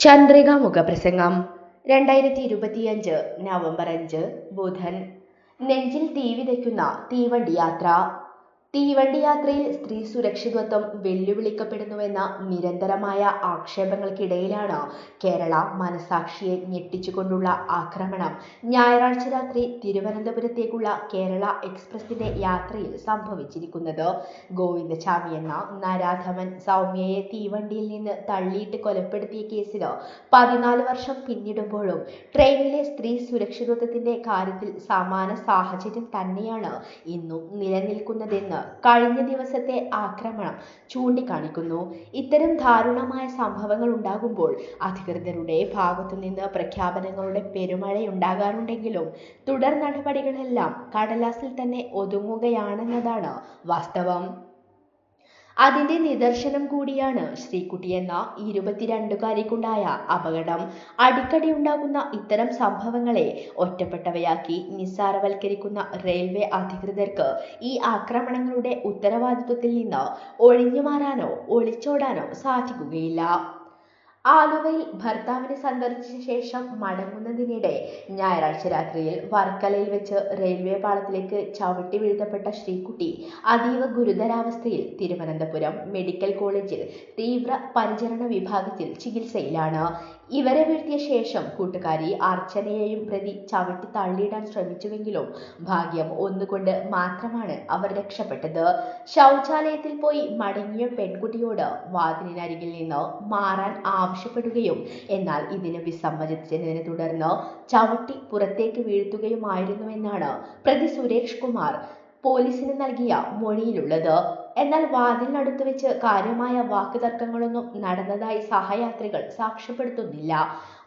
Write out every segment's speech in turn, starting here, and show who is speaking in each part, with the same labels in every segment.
Speaker 1: ചന്ദ്രിക മുഖപ്രസംഗം. രണ്ടായിരത്തി ഇരുപത്തിയഞ്ച് നവംബർ അഞ്ച് ബുധൻ. നെഞ്ചിൽ തീ വിതയ്ക്കുന്ന തീവണ്ടി യാത്ര. തീവണ്ടി യാത്രയിൽ സ്ത്രീ സുരക്ഷിതത്വം വെല്ലുവിളിക്കപ്പെടുന്നുവെന്ന നിരന്തരമായ ആക്ഷേപങ്ങൾക്കിടയിലാണ് കേരള മനസാക്ഷിയെ ഞെട്ടിച്ചുകൊണ്ടുള്ള ആക്രമണം. ഞായറാഴ്ച രാത്രി തിരുവനന്തപുരത്തേക്കുള്ള കേരള എക്സ്പ്രസിന്റെ യാത്രയിൽ സംഭവിച്ചിരിക്കുന്നത്. ഗോവിന്ദചാമി എന്ന നരാധമൻ സൗമ്യയെ തീവണ്ടിയിൽ നിന്ന് തള്ളിയിട്ട് കൊലപ്പെടുത്തിയ കേസിൽ പതിനാല് വർഷം പിന്നിടുമ്പോഴും ട്രെയിനിലെ സ്ത്രീ സുരക്ഷിതത്വത്തിന്റെ കാര്യത്തിൽ സമാന സാഹചര്യം തന്നെയാണ് ഇന്നും നിലനിൽക്കുന്നതെന്ന് കഴിഞ്ഞ ദിവസത്തെ ആക്രമണം ചൂണ്ടിക്കാണിക്കുന്നു. ഇത്തരം ദാരുണമായ സംഭവങ്ങൾ ഉണ്ടാകുമ്പോൾ അധികൃതരുടെ ഭാഗത്തുനിന്ന് പ്രഖ്യാപനങ്ങളുടെ പെരുമഴയുണ്ടാകാറുണ്ടെങ്കിലും തുടർ നടപടികളെല്ലാം കടലാസിൽ തന്നെ ഒതുങ്ങുകയാണെന്നതാണ് വാസ്തവം. അതിന്റെ നിദർശനം കൂടിയാണ് ശ്രീകുട്ടി എന്ന ഇരുപത്തിരണ്ടുകാരിക്കുണ്ടായ അപകടം. അടിക്കടി ഉണ്ടാകുന്ന ഇത്തരം സംഭവങ്ങളെ ഒറ്റപ്പെട്ടവയാക്കി നിസ്സാരവൽക്കരിക്കുന്ന റെയിൽവേ അധികൃതർക്ക് ഈ ആക്രമണങ്ങളുടെ ഉത്തരവാദിത്വത്തിൽ നിന്ന് ഒഴിഞ്ഞുമാറാനോ ഒളിച്ചോടാനോ സാധിക്കുകയില്ല. ആലുവയിൽ ഭർത്താവിനെ സന്ദർശിച്ച ശേഷം മടങ്ങുന്നതിനിടെ ഞായറാഴ്ച രാത്രിയിൽ വർക്കലയിൽ വെച്ച് റെയിൽവേ പാളത്തിലേക്ക് ചവിട്ടി വീഴ്ത്തപ്പെട്ട ശ്രീകുട്ടി അതീവ ഗുരുതരാവസ്ഥയിൽ തിരുവനന്തപുരം മെഡിക്കൽ കോളേജിൽ തീവ്ര പരിചരണ വിഭാഗത്തിൽ ചികിത്സയിലാണ്. ഇവരെ വീഴ്ത്തിയ ശേഷം കൂട്ടുകാരി അർച്ചനയെയും പ്രതി ചവിട്ടി തള്ളിയിടാൻ ശ്രമിച്ചുവെങ്കിലും ഭാഗ്യം ഒന്നുകൊണ്ട് മാത്രമാണ് അവർ രക്ഷപ്പെട്ടത്. ശൗചാലയത്തിൽ പോയി മടങ്ങിയ പെൺകുട്ടിയോട് വാതിലിനരികിൽ നിന്ന് മാറാൻ ആവശ്യപ്പെടുകയും എന്നാൽ ഇതിന് വിസമ്മതിച്ചതിനെ തുടർന്ന് ചവിട്ടി പുറത്തേക്ക് വീഴ്ത്തുകയുമായിരുന്നുവെന്നാണ് പ്രതി സുരേഷ് കുമാർ പോലീസിന് നൽകിയ മൊഴിയിലുള്ളത്. എന്നാൽ വാതിലിനടുത്ത് വെച്ച് കാര്യമായ വാക്കുതർക്കങ്ങളൊന്നും നടന്നതായി സഹയാത്രികൾ സാക്ഷ്യപ്പെടുത്തുന്നില്ല.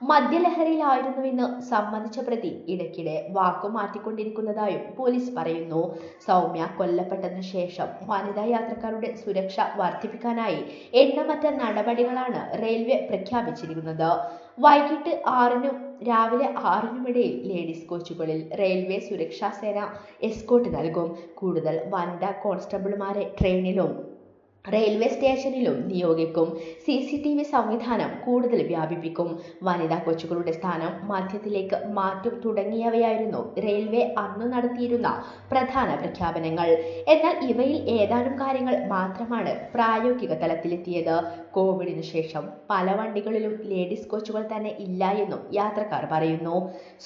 Speaker 1: മദ്യലഹരിയിലായിരുന്നുവെന്ന് സമ്മതിച്ച പ്രതി ഇടയ്ക്കിടെ വാക്കു മാറ്റിക്കൊണ്ടിരിക്കുന്നതായും പോലീസ് പറയുന്നു. സൗമ്യ കൊല്ലപ്പെട്ടതിന് ശേഷം വനിതാ യാത്രക്കാരുടെ സുരക്ഷ വർദ്ധിപ്പിക്കാനായി എണ്ണമറ്റ നടപടികളാണ് റെയിൽവേ പ്രഖ്യാപിച്ചിരിക്കുന്നത്. വൈകിട്ട് ആറിനും രാവിലെ ആറിനുമിടയിൽ ലേഡീസ് കോച്ചുകളിൽ റെയിൽവേ സുരക്ഷാ സേന എസ്കോട്ട് നൽകും. കൂടുതൽ വനിതാ കോൺസ്റ്റബിൾമാരെ ട്രെയിനിലും റെയിൽവേ സ്റ്റേഷനിലും നിയോഗിക്കും. സി സി ടി വി സംവിധാനം കൂടുതൽ വ്യാപിപ്പിക്കും. വനിതാ കോച്ചുകളുടെ സ്ഥാനം മധ്യത്തിലേക്ക് മാറ്റും തുടങ്ങിയവയായിരുന്നു റെയിൽവേ അന്ന് നടത്തിയിരുന്ന പ്രധാന പ്രഖ്യാപനങ്ങൾ. എന്നാൽ ഇവയിൽ ഏതാനും കാര്യങ്ങൾ മാത്രമാണ് പ്രായോഗിക തലത്തിലെത്തിയത്. കോവിഡിന് ശേഷം പല വണ്ടികളിലും ലേഡീസ് കോച്ചുകൾ തന്നെ ഇല്ല എന്നും യാത്രക്കാർ പറയുന്നു.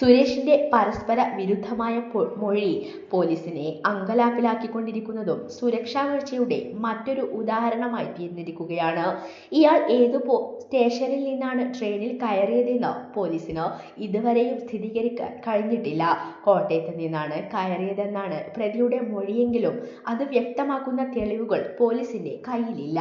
Speaker 1: സുരേഷിന്റെ പരസ്പര വിരുദ്ധമായ മൊഴി പോലീസിനെ അങ്കലാപ്പിലാക്കിക്കൊണ്ടിരിക്കുന്നതും സുരക്ഷാ വീഴ്ചയുടെ മറ്റൊരു ഉദാഹരണമായി തീർന്നിരിക്കുകയാണ് ഇയാൾ ഏത് പോ സ്റ്റേഷനിൽ നിന്നാണ് ട്രെയിനിൽ കയറിയതെന്ന് പോലീസിന് ഇതുവരെയും സ്ഥിരീകരിക്കാൻ കഴിഞ്ഞിട്ടില്ല. കോട്ടയത്ത് നിന്നാണ് കയറിയതെന്നാണ് പ്രതിയുടെ മൊഴിയെങ്കിലും അത് വ്യക്തമാക്കുന്ന തെളിവുകൾ പോലീസിന്റെ കയ്യിലില്ല.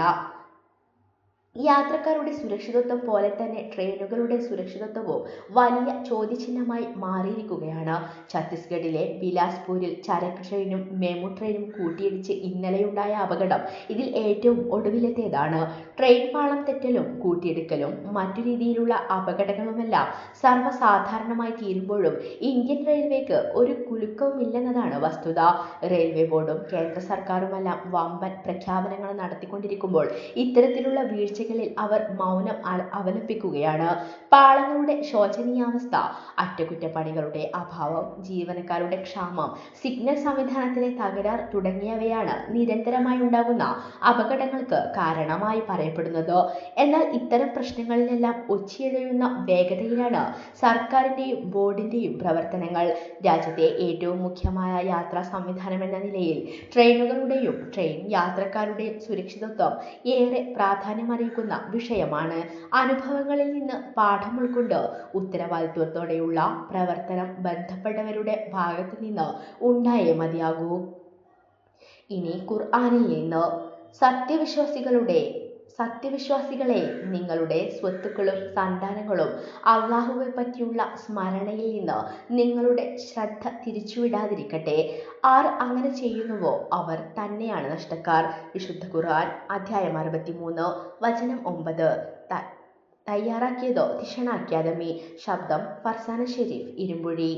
Speaker 1: യാത്രക്കാരുടെ സുരക്ഷിതത്വം പോലെ തന്നെ ട്രെയിനുകളുടെ സുരക്ഷിതത്വവും വലിയ ചോദ്യചിഹ്നമായി മാറിയിരിക്കുകയാണ്. ഛത്തീസ്ഗഡിലെ ബിലാസ്പൂരിൽ ചരക്ക് ട്രെയിനും മെമു ട്രെയിനും കൂട്ടിയിടിച്ച് ഇന്നലെയുണ്ടായ അപകടം ഇതിൽ ഏറ്റവും ഒടുവിലത്തേതാണ്. ട്രെയിൻ പാളം തെറ്റലും കൂട്ടിയിടിക്കലും മറ്റു രീതിയിലുള്ള അപകടങ്ങളുമെല്ലാം സർവസാധാരണമായി തീരുമ്പോഴും ഇന്ത്യൻ റെയിൽവേക്ക് ഒരു കുലുക്കവുമില്ലെന്നതാണ് വസ്തുത. റെയിൽവേ ബോർഡും കേന്ദ്ര സർക്കാരുമെല്ലാം വമ്പൻ പ്രഖ്യാപനങ്ങൾ നടത്തിക്കൊണ്ടിരിക്കുമ്പോൾ ഇത്തരത്തിലുള്ള വീഴ്ച വീഴ്ചകളിൽ അവർ മൗനം അവലംബിക്കുകയാണ്. പാളങ്ങളുടെ ശോചനീയാവസ്ഥ അറ്റകുറ്റപ്പണികളുടെ അഭാവം ജീവനക്കാരുടെ ക്ഷാമം സിഗ്നൽ സംവിധാനത്തിലെ തകരാർ തുടങ്ങിയവയാണ് നിരന്തരമായി ഉണ്ടാകുന്ന അപകടങ്ങൾക്ക് കാരണമായി പറയപ്പെടുന്നത്. എന്നാൽ ഇത്തരം പ്രശ്നങ്ങളിലെല്ലാം ഒച്ചിഴയുന്ന വേഗതയിലാണ് സർക്കാരിന്റെയും ബോർഡിന്റെയും പ്രവർത്തനങ്ങൾ. രാജ്യത്തെ ഏറ്റവും മുഖ്യമായ യാത്രാ സംവിധാനം എന്ന നിലയിൽ ട്രെയിനുകളുടെയും ട്രെയിൻ യാത്രക്കാരുടെയും സുരക്ഷിതത്വം ഏറെ പ്രാധാന്യമറിയിക്കുന്നു. നൽകുന്ന വിഷയമാണ്. അനുഭവങ്ങളിൽ നിന്ന് പാഠം ഉൾക്കൊണ്ട് ഉത്തരവാദിത്വത്തോടെയുള്ള പ്രവർത്തനം ബന്ധപ്പെട്ടവരുടെ ഭാഗത്തു നിന്ന് ഉണ്ടായേ മതിയാകൂ. ഇനി ഖുർആാനിൽ നിന്ന് സത്യവിശ്വാസികളുടെ സത്യവിശ്വാസികളെ നിങ്ങളുടെ സ്വത്തുക്കളും സന്താനങ്ങളും അള്ളാഹുവെ പറ്റിയുള്ള സ്മരണയിൽ നിന്ന് നിങ്ങളുടെ ശ്രദ്ധ തിരിച്ചുവിടാതിരിക്കട്ടെ. ആർ അങ്ങനെ ചെയ്യുന്നുവോ? അവർ തന്നെയാണ് നഷ്ടക്കാർ. വിശുദ്ധ ഖുർആൻ അധ്യായം അറുപത്തിമൂന്ന് വചനം ഒമ്പത്. തയ്യാറാക്കിയതോ? തിഷണ അക്കാദമി ശബ്ദം ഫർസാന ഷെരീഫ് ഇരുമ്പുഴി.